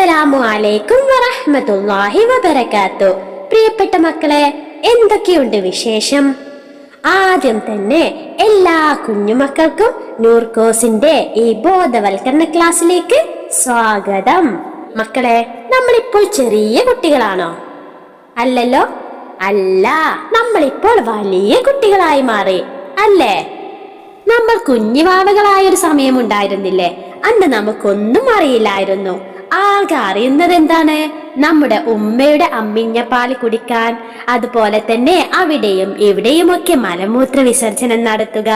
അസ്സലാമു അലൈക്കും വറഹ്മത്തുള്ളാഹി വബറകാത്തു. പ്രിയപ്പെട്ട മക്കളെ എന്തൊക്കെയുണ്ട് വിശേഷം? ആദ്യം തന്നെ എല്ലാ കുഞ്ഞുമക്കൾക്കും നൂർക്കോസിന്റെ ഈ ബോധവൽക്കരണ ക്ലാസ്സിലേക്ക് സ്വാഗതം. മക്കളെ നമ്മളിപ്പോൾ ചെറിയ കുട്ടികളാണോ? അല്ലല്ലോ? അല്ല നമ്മളിപ്പോൾ വലിയ കുട്ടികളായി മാറി അല്ലേ? നമ്മൾ കുഞ്ഞുവാവകളായ ഒരു സമയം ഉണ്ടായിരുന്നില്ലേ? അന്ന് നമുക്കൊന്നും അറിയില്ലായിരുന്നു. ആകെ അറിയുന്നത് എന്താണ്? നമ്മുടെ ഉമ്മയുടെ അമ്മിഞ്ഞപ്പാൽ കുടിക്കാൻ. അതുപോലെ തന്നെ അവിടെയും ഇവിടെയുമൊക്കെ മലമൂത്ര വിസർജനം നടത്തുക.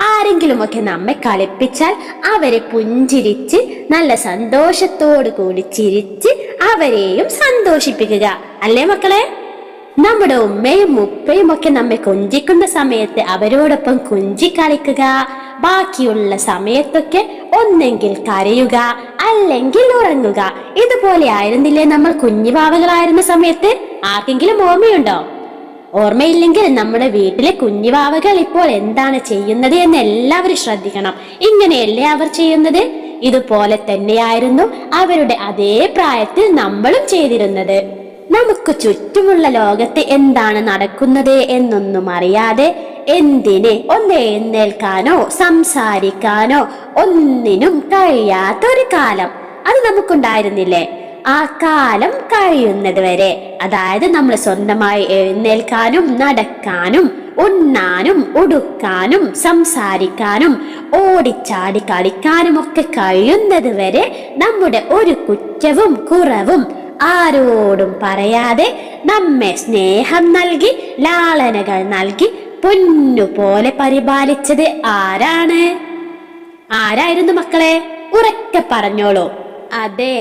ആരെങ്കിലുമൊക്കെ നമ്മെ കളിപ്പിച്ചാൽ അവരെ പുഞ്ചിരിച്ച് നല്ല സന്തോഷത്തോടു കൂടി ചിരിച്ച് അവരെയും സന്തോഷിപ്പിക്കുക. അല്ലേ മക്കളെ? നമ്മുടെ ഉമ്മയും ഉപ്പയും ഒക്കെ നമ്മെ കൊഞ്ചിക്കുന്ന സമയത്ത് അവരോടൊപ്പം കൊഞ്ചി കളിക്കുക. ബാക്കിയുള്ള സമയത്തൊക്കെ ഒന്നെങ്കിൽ കരയുക അല്ലെങ്കിൽ ഉറങ്ങുക. ഇതുപോലെ ആയിരുന്നില്ലേ നമ്മൾ കുഞ്ഞുവാവകളായിരുന്ന സമയത്ത്? ആർക്കെങ്കിലും ഓർമ്മയുണ്ടോ? ഓർമ്മയില്ലെങ്കിൽ നമ്മുടെ വീട്ടിലെ കുഞ്ഞുവാവകൾ ഇപ്പോൾ എന്താണ് ചെയ്യുന്നത് എന്ന് എല്ലാവരും ശ്രദ്ധിക്കണം. ഇങ്ങനെയല്ലേ അവർ ചെയ്യുന്നത്? ഇതുപോലെ തന്നെയായിരുന്നു അവരുടെ അതേ പ്രായത്തിൽ നമ്മളും ചെയ്തിരുന്നത്. നമുക്ക് ചുറ്റുമുള്ള ലോകത്ത് എന്താണ് നടക്കുന്നത് എന്നൊന്നും അറിയാതെ എന്തിന് ഒന്ന് എഴുന്നേൽക്കാനോ സംസാരിക്കാനോ ഒന്നിനും കഴിയാത്തൊരു കാലം. അത് നമുക്കുണ്ടായിരുന്നില്ലേ? ആ കാലം കഴിയുന്നത് വരെ. അതായത് നമ്മൾ സ്വന്തമായി എഴുന്നേൽക്കാനും നടക്കാനും ഉണ്ണാനും ഉടുക്കാനും സംസാരിക്കാനും ഓടിച്ചാടി കളിക്കാനും ഒക്കെ കഴിയുന്നത് വരെ നമ്മുടെ ഒരു കുറ്റവും കുറവും ആരോടും പറയാതെ നമ്മെ സ്നേഹം നൽകി ലാളനകൾ നൽകി പൊന്നുപോലെ പരിപാലിച്ചത് ആരാണ്? ആരായിരുന്നു മക്കളെ? ഉറക്കെ പറഞ്ഞോളൂ. അതെ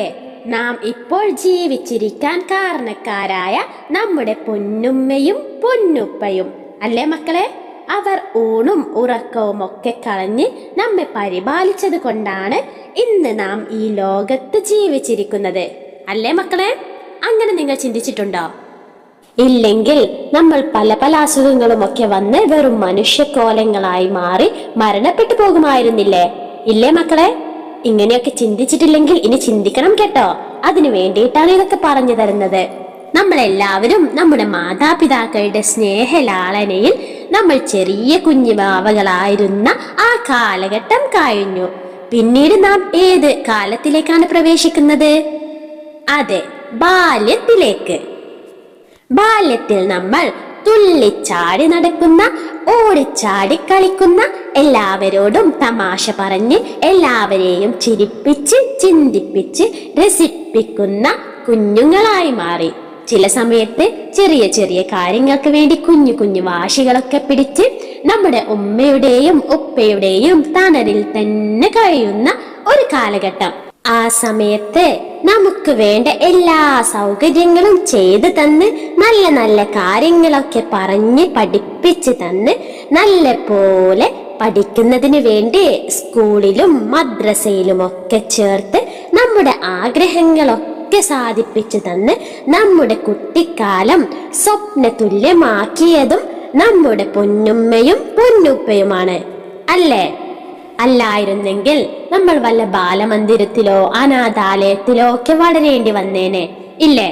നാം ഇപ്പോൾ ജീവിച്ചിരിക്കാൻ കാരണക്കാരായ നമ്മുടെ പൊന്നുമ്മയും പൊന്നുപ്പയും. അല്ലേ മക്കളെ? അവർ ഊണും ഉറക്കവും ഒക്കെ കളഞ്ഞ് നമ്മെ പരിപാലിച്ചത് കൊണ്ടാണ് ഇന്ന് നാം ഈ ലോകത്ത് ജീവിച്ചിരിക്കുന്നത്. അല്ലേ മക്കളെ? അങ്ങനെ നിങ്ങൾ ചിന്തിച്ചിട്ടുണ്ടോ? ഇല്ലെങ്കിൽ നമ്മൾ പല പല അസുഖങ്ങളും ഒക്കെ വന്ന് വെറും മനുഷ്യക്കോലങ്ങളായി മാറി മരണപ്പെട്ടു പോകുമായിരുന്നില്ലേ? ഇല്ലേ മക്കളെ? ഇങ്ങനെയൊക്കെ ചിന്തിച്ചിട്ടില്ലെങ്കിൽ ഇനി ചിന്തിക്കണം കേട്ടോ. അതിനു വേണ്ടിയിട്ടാണ് ഇതൊക്കെ പറഞ്ഞു തരുന്നത്. നമ്മളെല്ലാവരും നമ്മുടെ മാതാപിതാക്കളുടെ സ്നേഹലാളനയിൽ നമ്മൾ ചെറിയ കുഞ്ഞുമാവകളായിരുന്ന ആ കാലഘട്ടം കഴിഞ്ഞു. പിന്നീട് നാം ഏത് കാലത്തിലേക്കാണ് പ്രവേശിക്കുന്നത്? അതെ ബാല്യത്തിലേക്ക്. ബാല്യത്തിൽ നമ്മൾ തുള്ളിച്ചാടി നടക്കുന്ന ഓടിച്ചാടി കളിക്കുന്ന എല്ലാവരോടും തമാശ പറഞ്ഞ് എല്ലാവരെയും ചിരിപ്പിച്ച് ചിന്തിപ്പിച്ച് രസിപ്പിക്കുന്ന കുഞ്ഞുങ്ങളായി മാറി. ചില സമയത്ത് ചെറിയ ചെറിയ കാര്യങ്ങൾക്ക് വേണ്ടി കുഞ്ഞു കുഞ്ഞു വാശികളൊക്കെ പിടിച്ച് നമ്മുടെ ഉമ്മയുടെയും ഉപ്പയുടെയും തണലിൽ തന്നെ കഴിയുന്ന ഒരു കാലഘട്ടം. ആ സമയത്ത് നമുക്ക് വേണ്ട എല്ലാ സൗകര്യങ്ങളും ചെയ്തു തന്ന് നല്ല നല്ല കാര്യങ്ങളൊക്കെ പറഞ്ഞ് പഠിപ്പിച്ച് തന്ന് നല്ല പോലെ പഠിക്കുന്നതിന് വേണ്ടി സ്കൂളിലും മദ്രസയിലും ഒക്കെ ചേർത്ത് നമ്മുടെ ആഗ്രഹങ്ങളൊക്കെ സാധിപ്പിച്ചു തന്ന് നമ്മുടെ കുട്ടിക്കാലം സ്വപ്ന തുല്യമാക്കിയതും നമ്മുടെ പൊന്നുമ്മയും പൊന്നുപ്പയുമാണ്. അല്ലേ? അല്ലായിരുന്നെങ്കിൽ നമ്മൾ വല്ല ബാലമന്ദിരത്തിലോ അനാഥാലയത്തിലോ ഒക്കെ വളരേണ്ടി വന്നേനെ. ഇല്ലേ?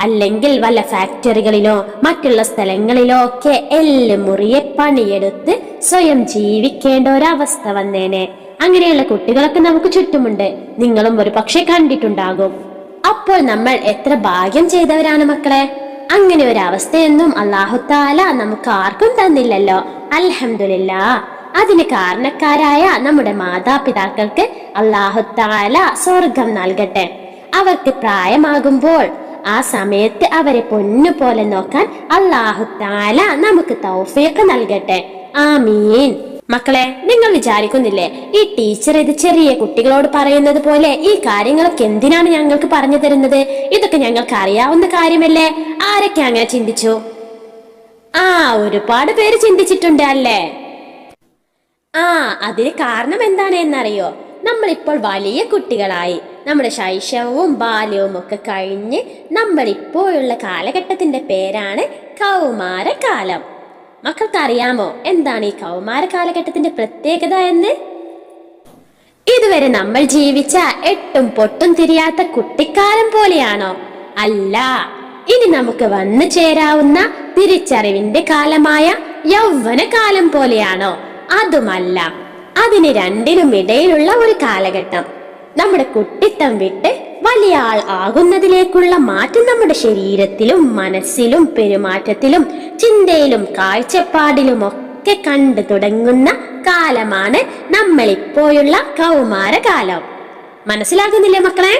അല്ലെങ്കിൽ വല്ല ഫാക്ടറികളിലോ മറ്റുള്ള സ്ഥലങ്ങളിലോ ഒക്കെ എല്ലാം മുറിയെ പണിയെടുത്ത് സ്വയം ജീവിക്കേണ്ട ഒരവസ്ഥ വന്നേനെ. അങ്ങനെയുള്ള കുട്ടികളൊക്കെ നമുക്ക് ചുറ്റുമുണ്ട്. നിങ്ങളും ഒരു പക്ഷെ കണ്ടിട്ടുണ്ടാകും. അപ്പോൾ നമ്മൾ എത്ര ഭാഗ്യം ചെയ്തവരാണ് മക്കളെ? അങ്ങനെ ഒരു അവസ്ഥയൊന്നും അള്ളാഹുത്താല നമുക്ക് ആർക്കും തന്നില്ലല്ലോ. അൽഹംദുലില്ലാ അതിന് കാരണക്കാരായ നമ്മുടെ മാതാപിതാക്കൾക്ക് അള്ളാഹുത്താല സ്വർഗം നൽകട്ടെ. അവർക്ക് പ്രായമാകുമ്പോൾ ആ സമയത്ത് അവരെ പൊന്നു പോലെ നോക്കാൻ അള്ളാഹുത്താല നമുക്ക് തൗഫീഖ് നൽകട്ടെ. ആമീൻ. മക്കളെ നിങ്ങൾ വിചാരിക്കുന്നില്ലേ ഈ ടീച്ചർ ഇത് ചെറിയ കുട്ടികളോട് പറയുന്നത് പോലെ ഈ കാര്യങ്ങളൊക്കെ എന്തിനാണ് ഞങ്ങൾക്ക് പറഞ്ഞു തരുന്നത്? ഇതൊക്കെ ഞങ്ങൾക്ക് അറിയാവുന്ന കാര്യമല്ലേ? ആരൊക്കെ അങ്ങനെ ചിന്തിച്ചു? ആ ഒരുപാട് പേര് ചിന്തിച്ചിട്ടുണ്ട് അല്ലേ? ആ അതിന് കാരണം എന്താണ് എന്നറിയോ നമ്മളിപ്പോൾ വലിയ കുട്ടികളായി. നമ്മുടെ ശൈശവവും ബാല്യവും ഒക്കെ കഴിഞ്ഞ് നമ്മളിപ്പോഴുള്ള കാലഘട്ടത്തിന്റെ പേരാണ് കൗമാരകാലം. മക്കൾക്ക് അറിയാമോ എന്താണ് ഈ കൗമാര കാലഘട്ടത്തിന്റെ പ്രത്യേകത എന്ന്? ഇതുവരെ നമ്മൾ ജീവിച്ച എട്ടും പൊട്ടും തിരിയാത്ത കുട്ടിക്കാലം പോലെയാണോ? അല്ല. ഇനി നമുക്ക് വന്നു ചേരാവുന്ന തിരിച്ചറിവിന്റെ കാലമായ യൗവന കാലം പോലെയാണോ? അതുമല്ല അതിന് രണ്ടിനും ഇടയിലുള്ള ഒരു കാലഘട്ടം. നമ്മുടെ കുട്ടിത്തം വിട്ട് വലിയ ആൾ ആകുന്നതിലേക്കുള്ള മാറ്റം നമ്മുടെ ശരീരത്തിലും മനസ്സിലും പെരുമാറ്റത്തിലും ചിന്തയിലും കാഴ്ചപ്പാടിലും ഒക്കെ കണ്ടു തുടങ്ങുന്ന കാലമാണ് നമ്മളിപ്പോഴുള്ള കൗമാരകാലം. മനസ്സിലാകുന്നില്ലേ മക്കളെ?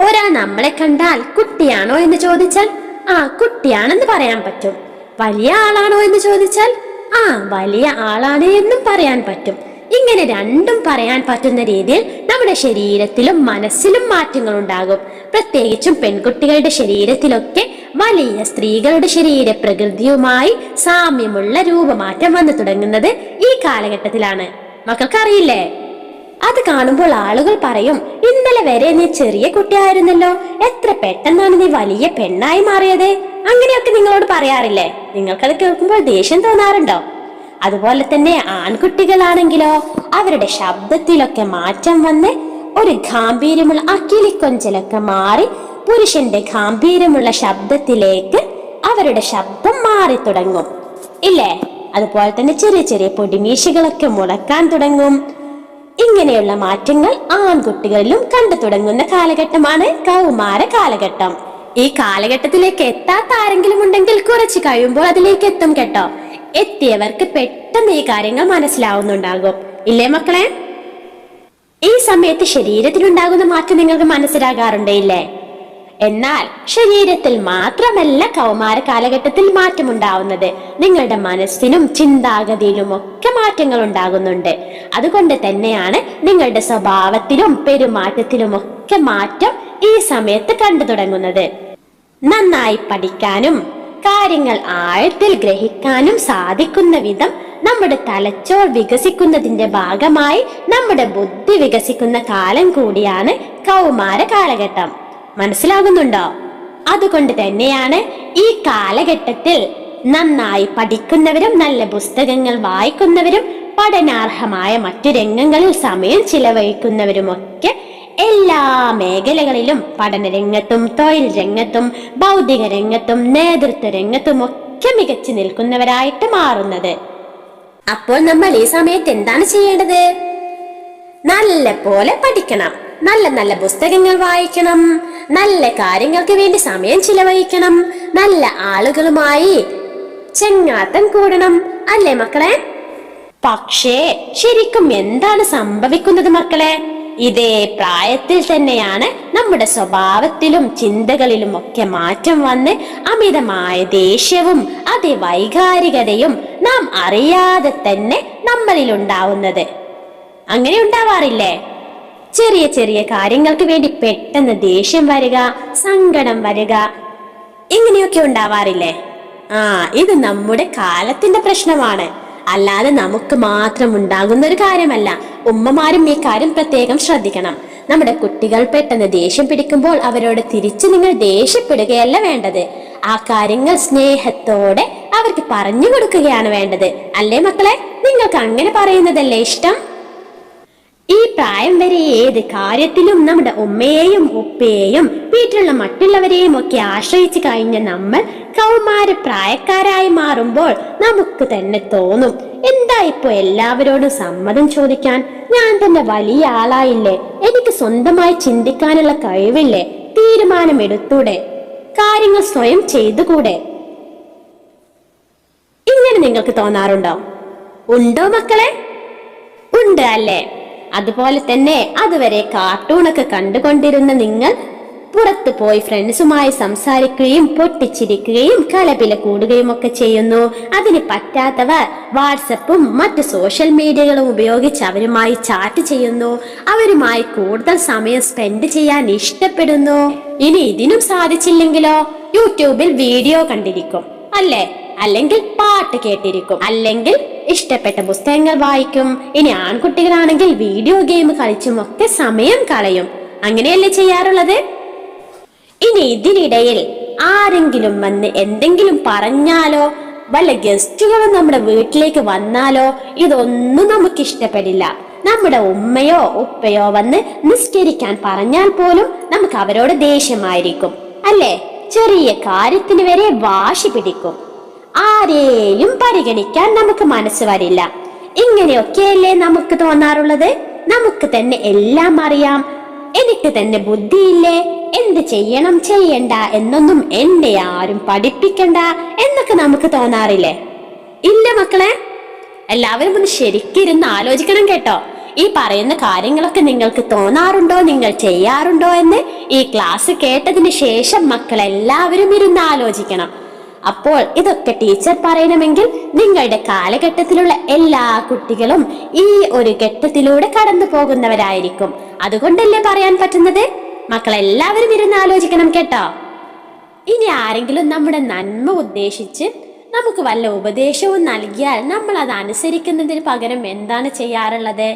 ഒരാൾ നമ്മളെ കണ്ടാൽ കുട്ടിയാണോ എന്ന് ചോദിച്ചാൽ ആ കുട്ടിയാണെന്ന് പറയാൻ പറ്റും. വലിയ ആളാണോ എന്ന് ചോദിച്ചാൽ ആ വലിയ ആളാണ് എന്നും പറയാൻ പറ്റും. ഇങ്ങനെ രണ്ടും പറയാൻ പറ്റുന്ന രീതിയിൽ നമ്മുടെ ശരീരത്തിലും മനസ്സിലും മാറ്റങ്ങൾ ഉണ്ടാകും പ്രത്യേകിച്ചും പെൺകുട്ടികളുടെ ശരീരത്തിലൊക്കെ വലിയ സ്ത്രീകളുടെ ശരീര പ്രകൃതിയുമായി സാമ്യമുള്ള രൂപമാറ്റം വന്നു തുടങ്ങുന്നത് ഈ കാലഘട്ടത്തിലാണ്. മക്കൾക്കറിയില്ലേ? അത് കാണുമ്പോൾ ആളുകൾ പറയും ഇന്നലെ വരെ നീ ചെറിയ കുട്ടിയായിരുന്നല്ലോ. എത്ര പെട്ടെന്നാണ് നീ വലിയ പെണ്ണായി മാറിയത്? അങ്ങനെയൊക്കെ നിങ്ങളോട് പറയാറില്ലേ? നിങ്ങൾക്കത് കേൾക്കുമ്പോൾ ദേഷ്യം തോന്നാറുണ്ടോ? അതുപോലെ തന്നെ ആൺകുട്ടികളാണെങ്കിലോ അവരുടെ ശബ്ദത്തിലൊക്കെ മാറ്റം വന്ന് ഒരു ഗാംഭീര്യമുള്ള അക്കിലിക്കൊഞ്ചലൊക്കെ മാറി പുരുഷന്റെ ഗാംഭീര്യമുള്ള ശബ്ദത്തിലേക്ക് അവരുടെ ശബ്ദം മാറി തുടങ്ങും. ഇല്ലേ? അതുപോലെ തന്നെ ചെറിയ ചെറിയ പൊടിമീശകളൊക്കെ മുളക്കാൻ തുടങ്ങും. ഇങ്ങനെയുള്ള മാറ്റങ്ങൾ ആൺകുട്ടികളിലും കണ്ടു തുടങ്ങുന്ന കാലഘട്ടമാണ് കൗമാര കാലഘട്ടം. ഈ കാലഘട്ടത്തിലേക്ക് എത്താത്ത ആരെങ്കിലും ഉണ്ടെങ്കിൽ കുറച്ച് കഴിയുമ്പോൾ അതിലേക്ക് എത്തും കേട്ടോ. എത്തിയവർക്ക് പെട്ടെന്ന് ഈ കാര്യങ്ങൾ മനസ്സിലാവുന്നുണ്ടാകും. ഇല്ലേ മക്കളെ? ഈ സമയത്ത് ശരീരത്തിനുണ്ടാകുന്ന മാറ്റം നിങ്ങൾക്ക് മനസ്സിലാകാറുണ്ടേ ഇല്ലേ? എന്നാൽ ശരീരത്തിൽ മാത്രമല്ല കൗമാര കാലഘട്ടത്തിൽ മാറ്റമുണ്ടാവുന്നത്. നിങ്ങളുടെ മനസ്സിനും ചിന്താഗതിയിലും ഒക്കെ മാറ്റങ്ങൾ ഉണ്ടാകുന്നുണ്ട്. അതുകൊണ്ട് തന്നെയാണ് നിങ്ങളുടെ സ്വഭാവത്തിലും പെരുമാറ്റത്തിലും ഒക്കെ മാറ്റം ഈ സമയത്ത് കണ്ടു തുടങ്ങുന്നത്. നന്നായി പഠിക്കാനും കാര്യങ്ങൾ ആഴത്തിൽ ഗ്രഹിക്കാനും സാധിക്കുന്ന വിധം നമ്മുടെ തലച്ചോർ വികസിക്കുന്നതിന്റെ ഭാഗമായി നമ്മുടെ ബുദ്ധി വികസിക്കുന്ന കാലം കൂടിയാണ് കൗമാര കാലഘട്ടം. മനസ്സിലാകുന്നുണ്ടോ? അതുകൊണ്ട് തന്നെയാണ് ഈ കാലഘട്ടത്തിൽ നന്നായി പഠിക്കുന്നവരും നല്ല പുസ്തകങ്ങൾ വായിക്കുന്നവരും പഠനാർഹമായ മറ്റു രംഗങ്ങളിൽ സമയം ചിലവഴിക്കുന്നവരുമൊക്കെ എല്ലാ മേഖലകളിലും പഠന രംഗത്തും തൊഴിൽ രംഗത്തും ഭൗതിക രംഗത്തും നേതൃത്വ രംഗത്തും ഒക്കെ മികച്ചു നിൽക്കുന്നവരായിട്ട് മാറുന്നത്. അപ്പോൾ നമ്മൾ ഈ സമയത്ത് എന്താണ് ചെയ്യേണ്ടത്? നല്ല പോലെ പഠിക്കണം. നല്ല നല്ല പുസ്തകങ്ങൾ വായിക്കണം. നല്ല കാര്യങ്ങൾക്ക് വേണ്ടി സമയം ചിലവഴിക്കണം. നല്ല ആളുകളുമായി ചെങ്ങാത്തം കൂടണം. അല്ലേ മക്കളെ? പക്ഷേ ശരിക്കും എന്താണ് സംഭവിക്കുന്നത് മക്കളെ? ഇതേ പ്രായത്തിൽ തന്നെയാണ് നമ്മുടെ സ്വഭാവത്തിലും ചിന്തകളിലും ഒക്കെ മാറ്റം വന്ന് അമിതമായ ദേഷ്യവും അതിവൈകാരികതയും നാം അറിയാതെ തന്നെ നമ്മളിൽ ഉണ്ടാവുന്നത് അങ്ങനെ ഉണ്ടാവാറില്ലേ? ചെറിയ ചെറിയ കാര്യങ്ങൾക്ക് വേണ്ടി പെട്ടെന്ന് ദേഷ്യം വരിക സങ്കടം വരിക. ഇങ്ങനെയൊക്കെ ഉണ്ടാവാറില്ലേ? ആ ഇത് നമ്മുടെ കാലത്തിന്റെ പ്രശ്നമാണ്. അല്ലാതെ നമുക്ക് മാത്രം ഉണ്ടാകുന്ന ഒരു കാര്യമല്ല. ഉമ്മമാരും ഈ കാര്യം പ്രത്യേകം ശ്രദ്ധിക്കണം. നമ്മുടെ കുട്ടികൾ പെട്ടെന്ന് ദേഷ്യം പിടിക്കുമ്പോൾ അവരോട് തിരിച്ച് നിങ്ങൾ ദേഷ്യപ്പെടുകയല്ല വേണ്ടത്. ആ കാര്യങ്ങൾ സ്നേഹത്തോടെ അവർക്ക് പറഞ്ഞു കൊടുക്കുകയാണ് വേണ്ടത്. അല്ലേ മക്കളെ? നിങ്ങൾക്ക് അങ്ങനെ പറയുന്നതല്ലേ ഇഷ്ടം? ഈ പ്രായം വരെ ഏത് കാര്യത്തിലും നമ്മുടെ ഉമ്മയെയും ഉപ്പയെയും വീട്ടിലുള്ള മറ്റുള്ളവരെയും ഒക്കെ ആശ്രയിച്ചു കഴിഞ്ഞ നമ്മൾ കൗമാര പ്രായക്കാരായി മാറുമ്പോൾ നമുക്ക് തന്നെ തോന്നും എന്താ ഇപ്പോ എല്ലാവരോടും സമ്മതം ചോദിക്കാൻ? ഞാൻ തന്നെ വലിയ ആളായില്ലേ? എനിക്ക് സ്വന്തമായി ചിന്തിക്കാനുള്ള കഴിവില്ലേ? തീരുമാനമെടുത്തൂടെ? കാര്യങ്ങൾ സ്വയം ചെയ്തുകൂടെ? ഇങ്ങനെ നിങ്ങൾക്ക് തോന്നാറുണ്ടോ? ഉണ്ടോ മക്കളെ? ഉണ്ട് അല്ലേ? അതുപോലെ തന്നെ അതുവരെ കാർട്ടൂണൊക്കെ കണ്ടുകൊണ്ടിരുന്ന നിങ്ങൾ പുറത്തു പോയി ഫ്രണ്ട്സുമായി സംസാരിക്കുകയും പൊട്ടിച്ചിരിക്കുകയും കലപില കൂടുകയും ഒക്കെ ചെയ്യുന്നു. അതിന് പറ്റാത്തവർ വാട്സപ്പും മറ്റ് സോഷ്യൽ മീഡിയകളും ഉപയോഗിച്ച് അവരുമായി ചാറ്റ് ചെയ്യുന്നു. അവരുമായി കൂടുതൽ സമയം സ്പെൻഡ് ചെയ്യാൻ ഇഷ്ടപ്പെടുന്നു. ഇനി ഇതിനും സാധിച്ചില്ലെങ്കിലോ? യൂട്യൂബിൽ വീഡിയോ കണ്ടിരിക്കും. അല്ലേ? അല്ലെങ്കിൽ പാട്ട് കേട്ടിരിക്കും. അല്ലെങ്കിൽ ഇഷ്ടപ്പെട്ട പുസ്തകങ്ങൾ വായിക്കും. ഇനി ആൺകുട്ടികളാണെങ്കിൽ വീഡിയോ ഗെയിം കളിച്ചും ഒക്കെ സമയം കളയും. അങ്ങനെയല്ലേ ചെയ്യാറുള്ളത്? ഇനി ഇതിനിടയിൽ ആരെങ്കിലും വന്ന് എന്തെങ്കിലും പറഞ്ഞാലോ വല്ല ഗസ്റ്റുകളും നമ്മുടെ വീട്ടിലേക്ക് വന്നാലോ ഇതൊന്നും നമുക്ക് ഇഷ്ടപ്പെടില്ല നമ്മുടെ ഉമ്മയോ ഉപ്പയോ വന്ന് നിസ്കരിക്കാൻ പറഞ്ഞാൽ പോലും നമുക്ക് അവരോട് ദേഷ്യമായിരിക്കും. അല്ലേ? ചെറിയ കാര്യത്തിന് വരെ വാശി പിടിക്കും. ആരെയും പരിഗണിക്കാൻ നമുക്ക് മനസ്സ് വരില്ല. ഇങ്ങനെയൊക്കെയല്ലേ നമുക്ക് തോന്നാറുള്ളത്? നമുക്ക് തന്നെ എല്ലാം അറിയാം. എനിക്ക് തന്നെ ബുദ്ധിയില്ലേ? എന്ത് ചെയ്യണം ചെയ്യണ്ട എന്നൊന്നും എന്നെ ആരും പഠിപ്പിക്കണ്ട എന്നൊക്കെ നമുക്ക് തോന്നാറില്ലേ? ഇല്ല മക്കളെ. എല്ലാവരും ഒന്ന് ശരിക്കിരുന്ന് ആലോചിക്കണം കേട്ടോ. ഈ പറയുന്ന കാര്യങ്ങളൊക്കെ നിങ്ങൾക്ക് തോന്നാറുണ്ടോ? നിങ്ങൾ ചെയ്യാറുണ്ടോ എന്ന് ഈ ക്ലാസ് കേട്ടതിന് ശേഷം മക്കളെല്ലാവരും ഇരുന്ന് ആലോചിക്കണം. അപ്പോൾ ഇതൊക്കെ ടീച്ചർ പറയണമെങ്കിൽ നിങ്ങളുടെ കാലഘട്ടത്തിലുള്ള എല്ലാ കുട്ടികളും ഈ ഒരു ഘട്ടത്തിലൂടെ കടന്നു പോകുന്നവരായിരിക്കും. അതുകൊണ്ടല്ലേ പറയാൻ പറ്റുന്നത്? മക്കളെല്ലാവരും ഇരുന്ന് ആലോചിക്കണം കേട്ടോ. ഇനി ആരെങ്കിലും നമ്മുടെ നന്മ ഉദ്ദേശിച്ച് നമുക്ക് വല്ല ഉപദേശവും നൽകിയാൽ നമ്മൾ അത് അനുസരിക്കുന്നതിന് പകരം എന്താണ് ചെയ്യാറുള്ളത്?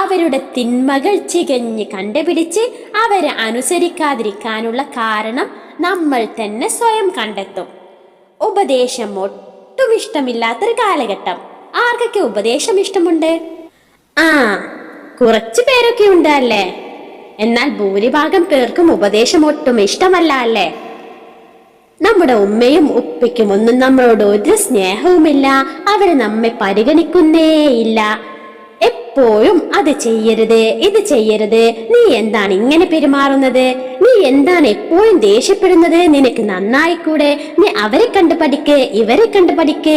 അവരുടെ തിന്മകൾ ചികഞ്ഞ് കണ്ടുപിടിച്ച് അവരെ അനുസരിക്കാതിരിക്കാനുള്ള കാരണം നമ്മൾ തന്നെ സ്വയം കണ്ടെത്തും. ഉപദേശം ഒട്ടും ഇഷ്ടമില്ലാത്തൊരു കാലഘട്ടം. ആർക്കൊക്കെ ഉപദേശം ഇഷ്ടമുണ്ട്? ആ കുറച്ചു പേരൊക്കെ ഉണ്ട് അല്ലേ എന്നാൽ ഭൂരിഭാഗം പേർക്കും ഉപദേശം ഒട്ടും ഇഷ്ടമല്ല അല്ലേ? നമ്മുടെ ഉമ്മയും ഉപ്പയ്ക്കും ഒന്നും നമ്മളോട് ഒരു സ്നേഹവുമില്ല. അവർ നമ്മെ പരിഗണിക്കുന്നേയില്ല. എപ്പോഴും അത് ചെയ്യരുത് ഇത് ചെയ്യരുത്. നീ എന്താണ് ഇങ്ങനെ പെരുമാറുന്നത്? നീ എന്താണ് എപ്പോഴും ദേഷ്യപ്പെടുന്നത്? നിനക്ക് നന്നായി കൂടെ നീ അവരെ കണ്ടു പഠിക്ക് ഇവരെ കണ്ടു പഠിക്ക്.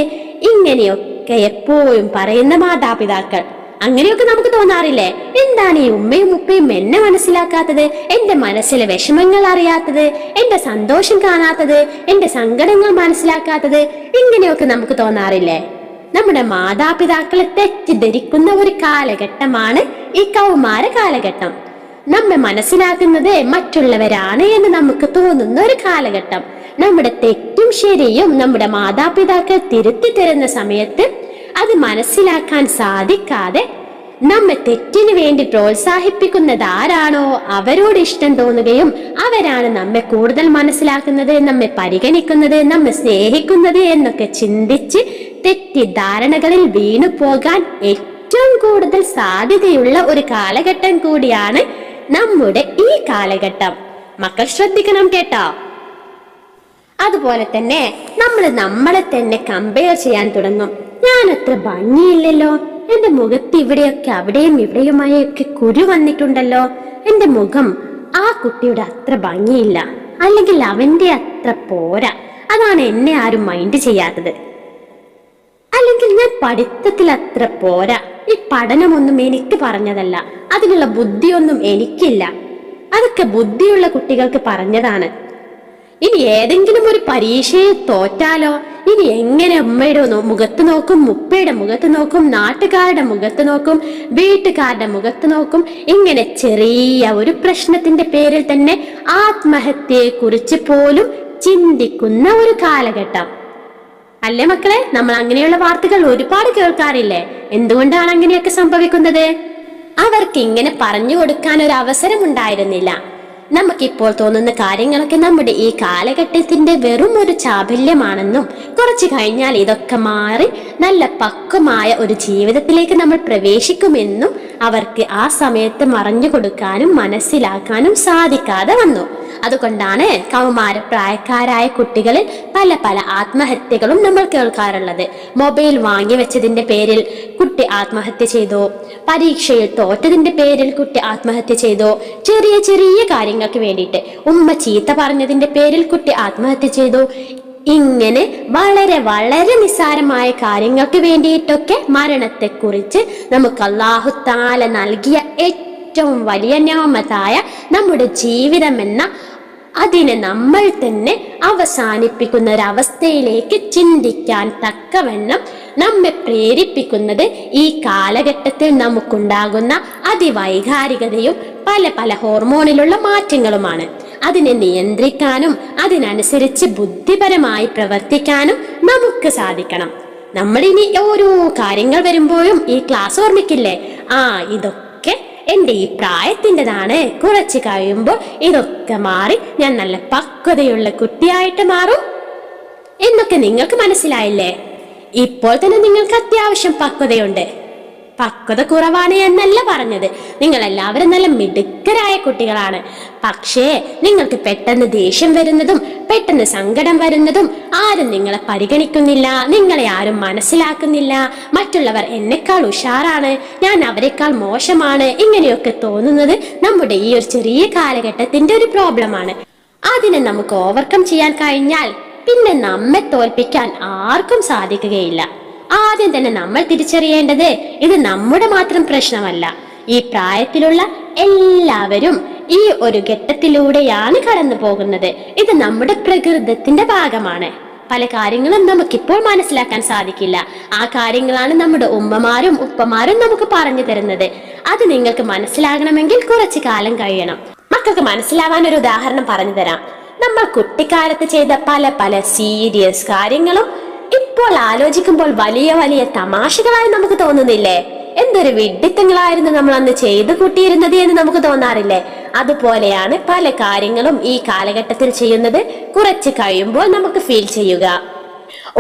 ഇങ്ങനെയൊക്കെ എപ്പോഴും പറയുന്ന മാതാപിതാക്കൾ. അങ്ങനെയൊക്കെ നമുക്ക് തോന്നാറില്ലേ? എന്താണ് ഈ ഉമ്മയും ഉപ്പയും എന്നെ മനസ്സിലാക്കാത്തത്? എന്റെ മനസ്സിലെ വിഷമങ്ങൾ അറിയാത്തത്? എന്റെ സന്തോഷം കാണാത്തത്? എന്റെ സങ്കടങ്ങൾ മനസ്സിലാക്കാത്തത്? ഇങ്ങനെയൊക്കെ നമുക്ക് തോന്നാറില്ലേ? നമ്മുടെ മാതാപിതാക്കളെ തെറ്റിദ്ധരിക്കുന്ന ഒരു കാലഘട്ടമാണ് ഈ കൗമാര കാലഘട്ടം. നമ്മെ മനസ്സിലാക്കുന്നത് മറ്റുള്ളവരാണ് എന്ന് നമുക്ക് തോന്നുന്ന ഒരു കാലഘട്ടം. നമ്മുടെ തെറ്റും ശരിയും നമ്മുടെ മാതാപിതാക്കൾ തിരുത്തി തരുന്ന സമയത്ത് അത് മനസ്സിലാക്കാൻ സാധിക്കാതെ നമ്മെ തെറ്റിനു വേണ്ടി പ്രോത്സാഹിപ്പിക്കുന്നത് ആരാണോ അവരോട് ഇഷ്ടം തോന്നുകയും അവരാണ് നമ്മെ കൂടുതൽ മനസ്സിലാക്കുന്നത് നമ്മെ പരിഗണിക്കുന്നത് നമ്മെ സ്നേഹിക്കുന്നത് എന്നൊക്കെ ചിന്തിച്ച് തെറ്റിദ്ധാരണകളിൽ വീണു പോകാൻ ഏറ്റവും കൂടുതൽ സാധ്യതയുള്ള ഒരു കാലഘട്ടം കൂടിയാണ് നമ്മുടെ ഈ കാലഘട്ടം. മക്കൾ ശ്രദ്ധിക്കണം കേട്ടോ. അതുപോലെ തന്നെ നമ്മൾ നമ്മളെ തന്നെ കമ്പയർ ചെയ്യാൻ തുടങ്ങും. ഞാൻ അത്ര ഭംഗിയില്ലല്ലോ. എന്റെ മുഖത്ത് ഇവിടെയൊക്കെ അവിടെയും ഇവിടെയുമായി ഒക്കെ കുരു വന്നിട്ടുണ്ടല്ലോ. എന്റെ മുഖം ആ കുട്ടിയുടെ അത്ര ഭംഗിയില്ല. അല്ലെങ്കിൽ അവന്റെ അത്ര പോരാ. അതാണ് എന്നെ ആരും മൈൻഡ് ചെയ്യാത്തത്. അല്ലെങ്കിൽ ഞാൻ പഠിത്തത്തിൽ അത്ര പോരാ. ഈ പഠനമൊന്നും എനിക്ക് പറഞ്ഞതല്ല. അതിനുള്ള ബുദ്ധിയൊന്നും എനിക്കില്ല. അതൊക്കെ ബുദ്ധിയുള്ള കുട്ടികൾക്ക് പറഞ്ഞതാണ്. ഇനി ഏതെങ്കിലും ഒരു പരീക്ഷയെ തോറ്റാലോ? ഇനി എങ്ങനെ ഉമ്മയുടെ മുഖത്ത് നോക്കും? മുപ്പയുടെ മുഖത്ത് നോക്കും? നാട്ടുകാരുടെ മുഖത്ത് നോക്കും? വീട്ടുകാരുടെ മുഖത്ത് നോക്കും? ഇങ്ങനെ ചെറിയ ഒരു പ്രശ്നത്തിന്റെ പേരിൽ തന്നെ ആത്മഹത്യയെ കുറിച്ച് പോലും ചിന്തിക്കുന്ന ഒരു കാലഘട്ടം. അല്ലേ മക്കളെ? നമ്മൾ അങ്ങനെയുള്ള വാർത്തകൾ ഒരുപാട് കേൾക്കാറില്ലേ? എന്തുകൊണ്ടാണ് അങ്ങനെയൊക്കെ സംഭവിക്കുന്നത്? അവർക്ക് ഇങ്ങനെ പറഞ്ഞു കൊടുക്കാൻ ഒരു അവസരം ഉണ്ടായിരുന്നില്ല നമുക്കിപ്പോൾ തോന്നുന്ന കാര്യങ്ങളൊക്കെ നമ്മുടെ ഈ കാലഘട്ടത്തിന്റെ വെറും ഒരു ചാബല്യമാണെന്നും കുറച്ചു കഴിഞ്ഞാൽ ഇതൊക്കെ മാറി നല്ല പക്വമായ ഒരു ജീവിതത്തിലേക്ക് നമ്മൾ പ്രവേശിക്കുമെന്നും അവർക്ക് ആ സമയത്ത് മറഞ്ഞു കൊടുക്കാനും മനസ്സിലാക്കാനും സാധിക്കാതെ വന്നു. അതുകൊണ്ടാണ് കൗമാര പ്രായക്കാരായ കുട്ടികളിൽ പല പല ആത്മഹത്യകളും നമ്മൾ കേൾക്കാറുള്ളത്. മൊബൈൽ വാങ്ങി വെച്ചതിന്റെ പേരിൽ കുട്ടി ആത്മഹത്യ ചെയ്തു. പരീക്ഷയിൽ തോറ്റതിന്റെ പേരിൽ കുട്ടി ആത്മഹത്യ ചെയ്തു. ചെറിയ ചെറിയ കാര്യങ്ങൾക്ക് വേണ്ടിയിട്ട് ഉമ്മ ചീത്ത പറഞ്ഞതിന്റെ പേരിൽ കുട്ടി ആത്മഹത്യ ചെയ്തു. ഇങ്ങനെ വളരെ വളരെ നിസ്സാരമായ കാര്യങ്ങൾക്ക് വേണ്ടിയിട്ടൊക്കെ മരണത്തെക്കുറിച്ച് നമുക്ക് അള്ളാഹു താല നൽകിയ ഏറ്റവും വലിയ ഞാമത്തായ നമ്മുടെ ജീവിതം എന്ന അതിനെ നമ്മൾ തന്നെ അവസാനിപ്പിക്കുന്ന ഒരവസ്ഥയിലേക്ക് ചിന്തിക്കാൻ തക്കവണ്ണം നമ്മെ പ്രേരിപ്പിക്കുന്നത് ഈ കാലഘട്ടത്തിൽ നമുക്കുണ്ടാകുന്ന അതിവൈകാരികതയും പല പല ഹോർമോണിലുള്ള മാറ്റങ്ങളുമാണ്. അതിനെ നിയന്ത്രിക്കാനും അതിനനുസരിച്ച് ബുദ്ധിപരമായി പ്രവർത്തിക്കാനും നമുക്ക് സാധിക്കണം. നമ്മളിനി ഓരോ കാര്യങ്ങൾ വരുമ്പോഴും ഈ ക്ലാസ് ഓർമ്മിക്കില്ലേ? ആ ഇതൊക്കെ എന്റെ ഈ പ്രായത്തിന്റെതാണ്. കുറച്ച് കഴിയുമ്പോൾ ഇതൊക്കെ മാറി ഞാൻ നല്ല പക്വതയുള്ള കുട്ടിയായിട്ട് മാറും. എന്നൊക്കെ നിങ്ങൾക്ക് മനസ്സിലായില്ലേ? ഇപ്പോൾ തന്നെ നിങ്ങൾക്ക് അത്യാവശ്യം പക്വതയുണ്ട്. പക്വത കുറവാണ് എന്നല്ല പറഞ്ഞത്. നിങ്ങൾ എല്ലാവരും നല്ല മിടുക്കരായ കുട്ടികളാണ്. പക്ഷേ നിങ്ങൾക്ക് പെട്ടെന്ന് ദേഷ്യം വരുന്നതും പെട്ടെന്ന് സങ്കടം വരുന്നതും ആരും നിങ്ങളെ പരിഗണിക്കുന്നില്ല. നിങ്ങളെ ആരും മനസ്സിലാക്കുന്നില്ല. മറ്റുള്ളവർ എന്നെക്കാൾ ഉഷാറാണ്. ഞാൻ അവരെക്കാൾ മോശമാണ്. ഇങ്ങനെയൊക്കെ തോന്നുന്നത് നമ്മുടെ ഈ ഒരു ചെറിയ കാലഘട്ടത്തിന്റെ ഒരു പ്രോബ്ലമാണ്. അതിനെ നമുക്ക് ഓവർകം ചെയ്യാൻ കഴിഞ്ഞാൽ പിന്നെ നമ്മെ തോൽപ്പിക്കാൻ ആർക്കും സാധിക്കുകയില്ല. ആദ്യം തന്നെ നമ്മൾ തിരിച്ചറിയേണ്ടത് ഇത് നമ്മുടെ മാത്രം പ്രശ്നമല്ല. ഈ പ്രായത്തിലുള്ള എല്ലാവരും ഈ ഒരു ഘട്ടത്തിലൂടെയാണ് കടന്നു പോകുന്നത്. ഇത് നമ്മുടെ പ്രകൃതത്തിന്റെ ഭാഗമാണ്. പല കാര്യങ്ങളും നമുക്കിപ്പോൾ മനസ്സിലാക്കാൻ സാധിക്കില്ല. ആ കാര്യങ്ങളാണ് നമ്മുടെ ഉമ്മമാരും ഉപ്പമാരും നമുക്ക് പറഞ്ഞു തരുന്നത്. അത് നിങ്ങൾക്ക് മനസ്സിലാകണമെങ്കിൽ കുറച്ച് കാലം കഴിയണം. മക്കൾക്ക് മനസ്സിലാവാൻ ഒരു ഉദാഹരണം പറഞ്ഞു തരാം. നമ്മൾ കുട്ടിക്കാലത്ത് ചെയ്ത പല പല സീരിയസ് കാര്യങ്ങളും ഇപ്പോൾ ആലോചിക്കുമ്പോൾ വലിയ വലിയ തമാശകളായി നമുക്ക് തോന്നുന്നില്ലേ? എന്തൊരു വിഡ്ഢിത്തങ്ങളായിരുന്നു നമ്മൾ അന്ന് ചെയ്തു കൂട്ടിയിരുന്നത് എന്ന് നമുക്ക് തോന്നാറില്ലേ? അതുപോലെയാണ് പല കാര്യങ്ങളും ഈ കാലഘട്ടത്തിൽ ചെയ്യുന്നത് കുറച്ച് കഴിയുമ്പോൾ നമുക്ക് ഫീൽ ചെയ്യുക.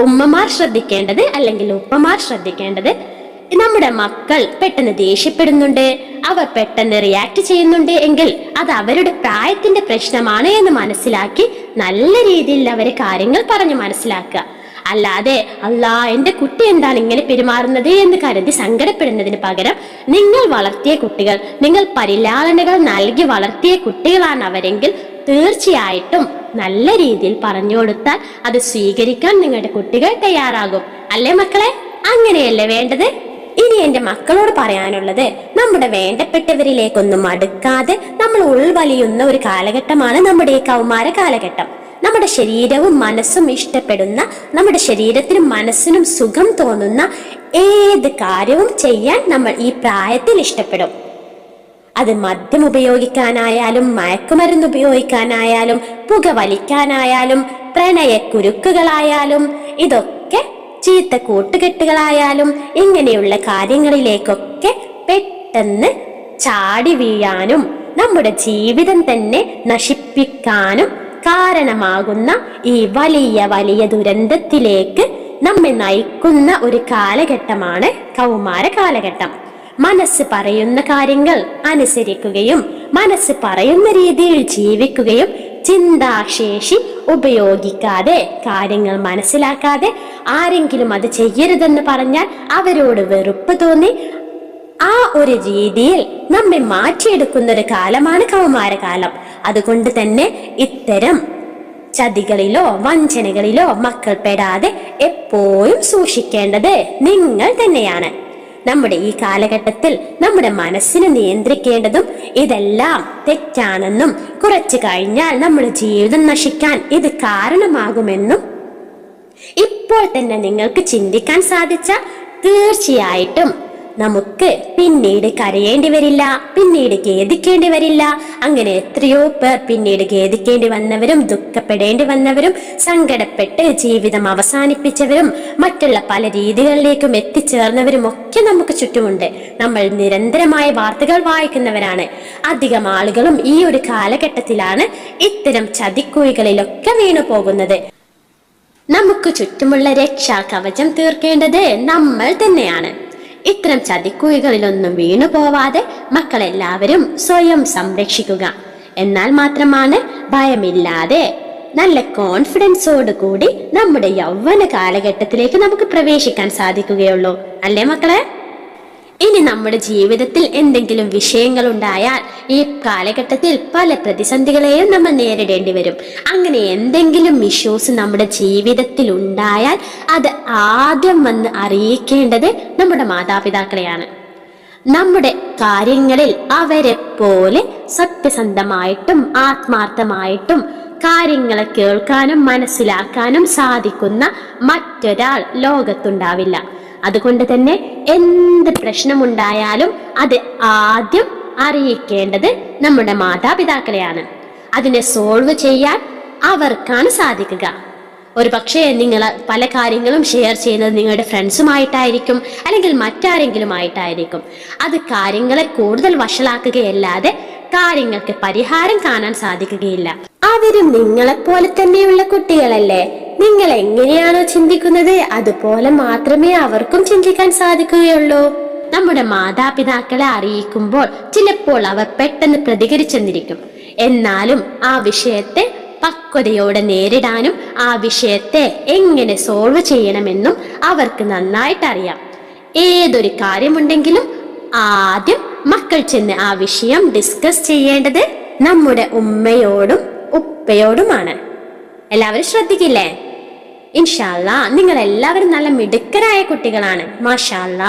ഉമ്മമാർ ശ്രദ്ധിക്കേണ്ടത് അല്ലെങ്കിൽ ഉപ്പമാർ ശ്രദ്ധിക്കേണ്ടത് നമ്മുടെ മക്കൾ പെട്ടെന്ന് ദേഷ്യപ്പെടുന്നുണ്ട് അവർ പെട്ടെന്ന് റിയാക്ട് ചെയ്യുന്നുണ്ട് എങ്കിൽ അത് അവരുടെ പ്രായത്തിന്റെ പ്രശ്നമാണ് എന്ന് മനസ്സിലാക്കി നല്ല രീതിയിൽ അവരെ കാര്യങ്ങൾ പറഞ്ഞു മനസ്സിലാക്കുക. അല്ലാതെ അല്ലാ എന്റെ കുട്ടി എന്താണ് ഇങ്ങനെ പെരുമാറുന്നത് എന്ന് കരുതി സങ്കടപ്പെടുന്നതിന് പകരം നിങ്ങൾ വളർത്തിയ കുട്ടികൾ നിങ്ങൾ പരിലാളനകൾ നൽകി വളർത്തിയ കുട്ടികളാണ് അവരെങ്കിൽ തീർച്ചയായിട്ടും നല്ല രീതിയിൽ പറഞ്ഞു കൊടുത്താൽ അത് സ്വീകരിക്കാൻ നിങ്ങളുടെ കുട്ടികൾ തയ്യാറാകും. അല്ലേ മക്കളെ? അങ്ങനെയല്ലേ വേണ്ടത്? ഇനി എന്റെ മക്കളോട് പറയാനുള്ളത് നമ്മുടെ വേണ്ടപ്പെട്ടവരിലേക്കൊന്നും അടുക്കാതെ നമ്മൾ ഉൾവലിയുന്ന ഒരു കാലഘട്ടമാണ് നമ്മുടെ ഈ കൗമാര കാലഘട്ടം. നമ്മുടെ ശരീരവും മനസ്സും ഇഷ്ടപ്പെടുന്ന നമ്മുടെ ശരീരത്തിനും മനസ്സിനും സുഖം തോന്നുന്ന ഏത് കാര്യവും ചെയ്യാൻ നമ്മൾ ഈ പ്രായത്തിൽ ഇഷ്ടപ്പെടും. അത് മദ്യം ഉപയോഗിക്കാനായാലും മയക്കുമരുന്ന് ഉപയോഗിക്കാനായാലും പുക വലിക്കാനായാലും പ്രണയക്കുരുക്കുകളായാലും ഇതൊക്കെ ചീത്ത കൂട്ടുകെട്ടുകളായാലും ഇങ്ങനെയുള്ള കാര്യങ്ങളിലേക്കൊക്കെ പെട്ടെന്ന് ചാടി വീഴാനും നമ്മുടെ ജീവിതം തന്നെ നശിപ്പിക്കാനും കാരണമാകുന്ന ഈ വലിയ വലിയ ദുരന്തത്തിലേക്ക് നമ്മെ നയിക്കുന്ന ഒരു കാലഘട്ടമാണ് കൗമാര കാലഘട്ടം. മനസ്സ് പറയുന്ന കാര്യങ്ങൾ അനുസരിക്കുകയും മനസ്സ് പറയുന്ന രീതിയിൽ ജീവിക്കുകയും ചിന്താശേഷി ഉപയോഗിക്കാതെ കാര്യങ്ങൾ മനസ്സിലാക്കാതെ ആരെങ്കിലും അത് ചെയ്യരുതെന്ന് പറഞ്ഞാൽ അവരോട് വെറുപ്പ് തോന്നി ആ ഒരു രീതിയിൽ നമ്മെ മാറ്റിയെടുക്കുന്ന ഒരു കാലമാണ് കൗമാരകാലം. അതുകൊണ്ട് തന്നെ ഇത്തരം ചതികളിലോ വഞ്ചനകളിലോ മക്കൾ പെടാതെ എപ്പോഴും സൂക്ഷിക്കേണ്ടത് നിങ്ങൾ തന്നെയാണ്. നമ്മുടെ ഈ കാലഘട്ടത്തിൽ നമ്മുടെ മനസ്സിനെ നിയന്ത്രിക്കേണ്ടതും ഇതെല്ലാം തെറ്റാണെന്നും കുറച്ചു കഴിഞ്ഞാൽ നമ്മുടെ ജീവിതം നശിക്കാൻ ഇത് കാരണമാകുമെന്നും ഇപ്പോൾ തന്നെ നിങ്ങൾക്ക് ചിന്തിക്കാൻ സാധിച്ച തീർച്ചയായിട്ടും നമുക്ക് പിന്നീട് കരയേണ്ടി വരില്ല പിന്നീട് ഖേദിക്കേണ്ടി വരില്ല. അങ്ങനെ എത്രയോ പേർ പിന്നീട് ഖേദിക്കേണ്ടി വന്നവരും ദുഃഖപ്പെടേണ്ടി വന്നവരും സങ്കടപ്പെട്ട് ജീവിതം അവസാനിപ്പിച്ചവരും മറ്റുള്ള പല രീതികളിലേക്കും എത്തിച്ചേർന്നവരും ഒക്കെ നമുക്ക് ചുറ്റുമുണ്ട്. നമ്മൾ നിരന്തരമായ വാർത്തകൾ വായിക്കുന്നവരാണ്. അധികം ആളുകളും ഈ ഒരു കാലഘട്ടത്തിലാണ് ഇത്തരം ചതിക്കുഴികളിലൊക്കെ വീണു പോകുന്നത്. നമുക്ക് ചുറ്റുമുള്ള രക്ഷാ കവചം തീർക്കേണ്ടത് നമ്മൾ തന്നെയാണ്. ഇത്തരം ചതിക്കുഴികളിലൊന്നും വീണു പോവാതെ മക്കളെല്ലാവരും സ്വയം സംരക്ഷിക്കുക. എന്നാൽ മാത്രമാണ് ഭയമില്ലാതെ നല്ല കോൺഫിഡൻസോട് കൂടി നമ്മുടെ യൗവന കാലഘട്ടത്തിലേക്ക് നമുക്ക് പ്രവേശിക്കാൻ സാധിക്കുകയുള്ളൂ. അല്ലേ മക്കളെ? ഇനി നമ്മുടെ ജീവിതത്തിൽ എന്തെങ്കിലും വിഷയങ്ങൾ ഉണ്ടായാൽ ഈ കാലഘട്ടത്തിൽ പല പ്രതിസന്ധികളെയും നമ്മൾ നേരിടേണ്ടി വരും. അങ്ങനെ എന്തെങ്കിലും ഇഷ്യൂസ് നമ്മുടെ ജീവിതത്തിൽ ഉണ്ടായാൽ അത് ആദ്യം വന്ന് അറിയിക്കേണ്ടത് നമ്മുടെ മാതാപിതാക്കളെയാണ്. നമ്മുടെ കാര്യങ്ങളിൽ അവരെ പോലെ സത്യസന്ധമായിട്ടും ആത്മാർത്ഥമായിട്ടും കാര്യങ്ങളെ കേൾക്കാനും മനസ്സിലാക്കാനും സാധിക്കുന്ന മറ്റൊരാൾ ലോകത്തുണ്ടാവില്ല. അതുകൊണ്ട് തന്നെ എന്ത് പ്രശ്നമുണ്ടായാലും അത് ആദ്യം അറിയിക്കേണ്ടത് നമ്മുടെ മാതാപിതാക്കളെയാണ്. അതിനെ സോൾവ് ചെയ്യാൻ അവർക്കാണ് സാധിക്കുക. ഒരു പക്ഷേ നിങ്ങൾ പല കാര്യങ്ങളും ഷെയർ ചെയ്യുന്നത് നിങ്ങളുടെ ഫ്രണ്ട്സുമായിട്ടായിരിക്കും അല്ലെങ്കിൽ മറ്റാരെങ്കിലും ആയിട്ടായിരിക്കും അത് കാര്യങ്ങളെ കൂടുതൽ വഷളാക്കുകയല്ലാതെ കാര്യങ്ങൾക്ക് പരിഹാരം കാണാൻ സാധിക്കുകയില്ല. അവരും നിങ്ങളെപ്പോലെ തന്നെയുള്ള കുട്ടികളല്ലേ? നിങ്ങൾ എങ്ങനെയാണോ ചിന്തിക്കുന്നത് അതുപോലെ മാത്രമേ അവർക്കും ചിന്തിക്കാൻ സാധിക്കുകയുള്ളൂ. നമ്മുടെ മാതാപിതാക്കളെ അറിയിക്കുമ്പോൾ ചിലപ്പോൾ അവർ പെട്ടെന്ന് പ്രതികരിച്ചെന്നിരിക്കും. എന്നാലും ആ വിഷയത്തെ പക്വതയോടെ നേരിടാനും ആ വിഷയത്തെ എങ്ങനെ സോൾവ് ചെയ്യണമെന്നും അവർക്ക് നന്നായിട്ടറിയാം. ഏതൊരു കാര്യമുണ്ടെങ്കിലും ആദ്യം മക്കൾ ചെന്ന് ആ വിഷയം ഡിസ്കസ് ചെയ്യേണ്ടത് നമ്മുടെ ഉമ്മയോടും ഉപ്പയോടുമാണ്. എല്ലാവരും ശ്രദ്ധിക്കില്ലേ? ഇൻഷാല്ല നിങ്ങൾ എല്ലാവരും നല്ല മിടുക്കരായ കുട്ടികളാണ്. മാഷാല്ല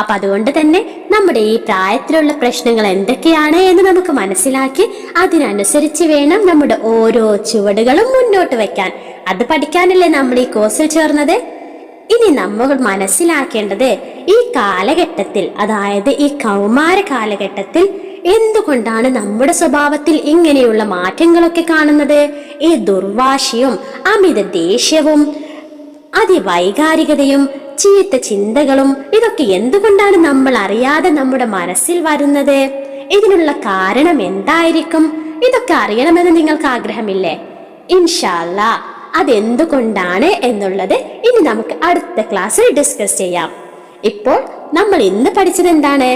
അപ്പൊ അതുകൊണ്ട് തന്നെ നമ്മുടെ ഈ പ്രായത്തിലുള്ള പ്രശ്നങ്ങൾ എന്തൊക്കെയാണ് എന്ന് നമുക്ക് മനസ്സിലാക്കി അതിനനുസരിച്ച് വേണം നമ്മുടെ ഓരോ ചുവടുകളും മുന്നോട്ട് വെക്കാൻ. അത് പഠിക്കാനല്ലേ നമ്മൾ ഈ കോഴ്സിൽ ചേർന്നത്? ഇനി നമ്മൾ മനസ്സിലാക്കേണ്ടത് ഈ കാലഘട്ടത്തിൽ അതായത് ഈ കൗമാര കാലഘട്ടത്തിൽ എന്തുകൊണ്ടാണ് നമ്മുടെ സ്വഭാവത്തിൽ ഇങ്ങനെയുള്ള മാറ്റങ്ങളൊക്കെ കാണുന്നത്? ഈ ദുർവാശിയും അമിത ദേഷ്യവും അതിവൈകാരികതയും ചീത്ത ചിന്തകളും ഇതൊക്കെ എന്തുകൊണ്ടാണ് നമ്മൾ അറിയാതെ നമ്മുടെ മനസ്സിൽ വരുന്നത്? ഇതിനുള്ള കാരണം എന്തായിരിക്കും? ഇതൊക്കെ അറിയണമെന്ന് നിങ്ങൾക്ക് ആഗ്രഹമില്ലേ? ഇൻഷാല്ല അതെന്തുകൊണ്ടാണ് എന്നുള്ളത് ഇനി നമുക്ക് അടുത്ത ക്ലാസ്സിൽ ഡിസ്കസ് ചെയ്യാം. ഇപ്പോൾ നമ്മൾ ഇന്ന് പഠിച്ചത് എന്താണ്?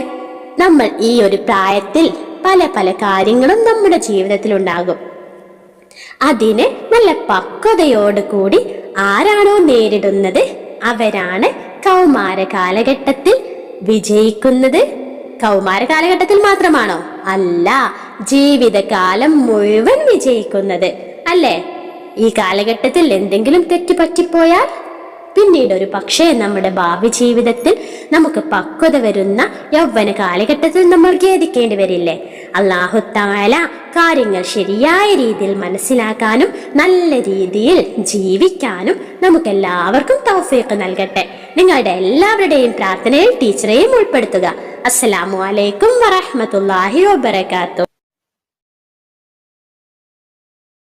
നമ്മൾ ഈ ഒരു പ്രായത്തിൽ പല പല കാര്യങ്ങളും നമ്മുടെ ജീവിതത്തിൽ ഉണ്ടാകും. അതിന് നല്ല പക്വതയോട് കൂടി ആരാണോ നേരിടുന്നത്? അവരാണ് കൗമാര കാലഘട്ടത്തിൽ വിജയിക്കുന്നത്. കൗമാര കാലഘട്ടത്തിൽ മാത്രമാണോ? അല്ല ജീവിതകാലം മുഴുവൻ വിജയിക്കുന്നത്. അല്ലേ? ഈ കാലഘട്ടത്തിൽ എന്തെങ്കിലും തെറ്റ് പറ്റിപ്പോയാൽ പിന്നീട് ഒരു പക്ഷേ നമ്മുടെ ഭാവി ജീവിതത്തിൽ നമുക്ക് പക്വത വരുന്ന യൗവന കാലഘട്ടത്തിൽ നമ്മൾ ഖേദിക്കേണ്ടി വരില്ലേ? അള്ളാഹുത്താല കാര്യങ്ങൾ ശരിയായ രീതിയിൽ മനസ്സിലാക്കാനും നല്ല രീതിയിൽ ജീവിക്കാനും നമുക്ക് എല്ലാവർക്കും തൗഫീഖ് നൽകട്ടെ. നിങ്ങളുടെ എല്ലാവരുടെയും പ്രാർത്ഥനയിൽ ടീച്ചറെയും ഉൾപ്പെടുത്തുക. അസ്സലാമു അലൈക്കും വറഹ്മത്തുള്ളാഹി വബറകാതുഹു